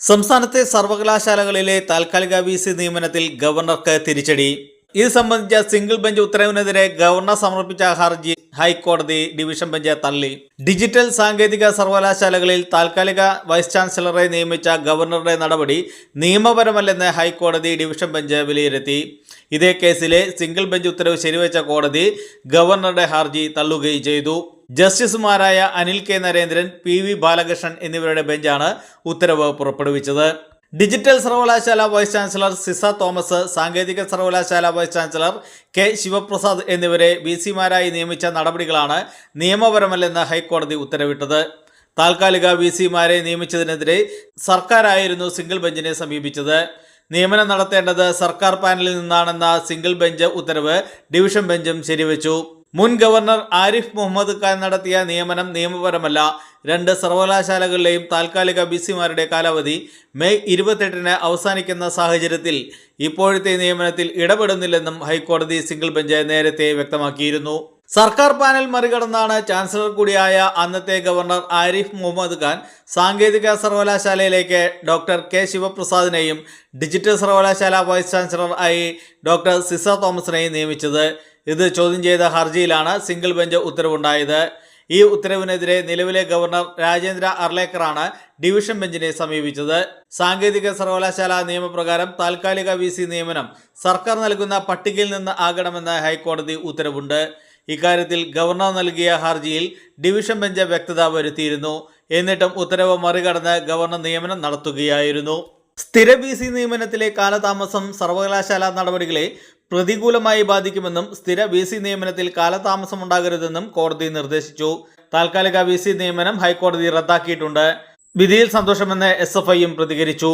സംസ്ഥാനത്തെ സർവകലാശാലകളിലെ താൽക്കാലിക V C നിയമനത്തിൽ ഗവർണർക്ക് തിരിച്ചടി. ഇത് സംബന്ധിച്ച സിംഗിൾ ബെഞ്ച് ഉത്തരവിനെതിരെ ഗവർണർ സമർപ്പിച്ച ഹർജി ഹൈക്കോടതി ഡിവിഷൻ ബെഞ്ച് തള്ളി. ഡിജിറ്റൽ സാങ്കേതിക സർവകലാശാലകളിൽ താൽക്കാലിക വൈസ് ചാൻസലറെ നിയമിച്ച ഗവർണറുടെ നടപടി നിയമപരമല്ലെന്ന് ഹൈക്കോടതി ഡിവിഷൻ ബെഞ്ച് വിലയിരുത്തി. ഇതേ കേസിലെ സിംഗിൾ ബെഞ്ച് ഉത്തരവ് ശരിവെച്ച കോടതി ഗവർണറുടെ ഹർജി തള്ളുകയും ചെയ്തു. ജസ്റ്റിസുമാരായ Anil K Narendran P V Balakrishnan എന്നിവരുടെ ബെഞ്ചാണ് ഉത്തരവ് പുറപ്പെടുവിച്ചത്. ഡിജിറ്റൽ സർവകലാശാല വൈസ് ചാൻസലർ സിസ തോമസ് സാങ്കേതിക സർവകലാശാല വൈസ് ചാൻസലർ കെ ശിവപ്രസാദ് എന്നിവരെ വി സിമാരായി നിയമിച്ച നടപടികളാണ് നിയമപരമല്ലെന്ന് ഹൈക്കോടതി ഉത്തരവിട്ടത്. താൽക്കാലിക വി സിമാരെ നിയമിച്ചതിനെതിരെ സർക്കാരായിരുന്നു സിംഗിൾ ബെഞ്ചിനെ സമീപിച്ചത്. നിയമനം നടത്തേണ്ടത് സർക്കാർ പാനലിൽ നിന്നാണെന്ന സിംഗിൾ ബെഞ്ച് ഉത്തരവ് ഡിവിഷൻ ബെഞ്ചും ശരിവെച്ചു. മുൻ ഗവർണർ ആരിഫ് മുഹമ്മദ് ഖാൻ നടത്തിയ നിയമനം നിയമപരമല്ല. രണ്ട് സർവകലാശാലകളിലെയും താൽക്കാലിക ബി സിമാരുടെ കാലാവധി മെയ് ഇരുപത്തെട്ടിന് അവസാനിക്കുന്ന സാഹചര്യത്തിൽ ഇപ്പോഴത്തെ നിയമനത്തിൽ ഇടപെടുന്നില്ലെന്നും ഹൈക്കോടതി സിംഗിൾ ബെഞ്ച് നേരത്തെ വ്യക്തമാക്കിയിരുന്നു. സർക്കാർ പാനൽ മറികടന്നാണ് ചാൻസലർ കൂടിയായ അന്നത്തെ ഗവർണർ ആരിഫ് മുഹമ്മദ് ഖാൻ സാങ്കേതിക സർവകലാശാലയിലേക്ക് ഡോക്ടർ കെ ശിവപ്രസാദിനെയും ഡിജിറ്റൽ സർവകലാശാല വൈസ് ചാൻസലർ ആയി ഡോക്ടർ സിസ തോമസിനെയും നിയമിച്ചത്. ഇത് ചോദ്യം ചെയ്ത ഹർജിയിലാണ് സിംഗിൾ ബെഞ്ച് ഉത്തരവുണ്ടായത്. ഈ ഉത്തരവിനെതിരെ നിലവിലെ ഗവർണർ രാജേന്ദ്ര അർലേക്കറാണ് ഡിവിഷൻ ബെഞ്ചിനെ സമീപിച്ചത്. സാങ്കേതിക സർവകലാശാല നിയമപ്രകാരം താൽക്കാലിക വി നിയമനം സർക്കാർ നൽകുന്ന പട്ടികയിൽ നിന്ന് ആകണമെന്ന് ഹൈക്കോടതി ഉത്തരവുണ്ട്. ഇക്കാര്യത്തിൽ ഗവർണർ നൽകിയ ഹർജിയിൽ ഡിവിഷൻ ബെഞ്ച് വ്യക്തത വരുത്തിയിരുന്നു. എന്നിട്ടും ഉത്തരവ് മറികടന്ന് ഗവർണർ നിയമനം നടത്തുകയായിരുന്നു. സ്ഥിര ബി സി നിയമനത്തിലെ കാലതാമസം സർവകലാശാല നടപടികളെ പ്രതികൂലമായി ബാധിക്കുമെന്നും സ്ഥിര ബി സി നിയമനത്തിൽ കാലതാമസം ഉണ്ടാകരുതെന്നും കോടതി നിർദ്ദേശിച്ചു. താൽക്കാലിക ബി സി നിയമനം ഹൈക്കോടതി റദ്ദാക്കിയിട്ടുണ്ട്. വിധിയിൽ സന്തോഷമെന്ന് എസ് എഫ് ഐയും പ്രതികരിച്ചു.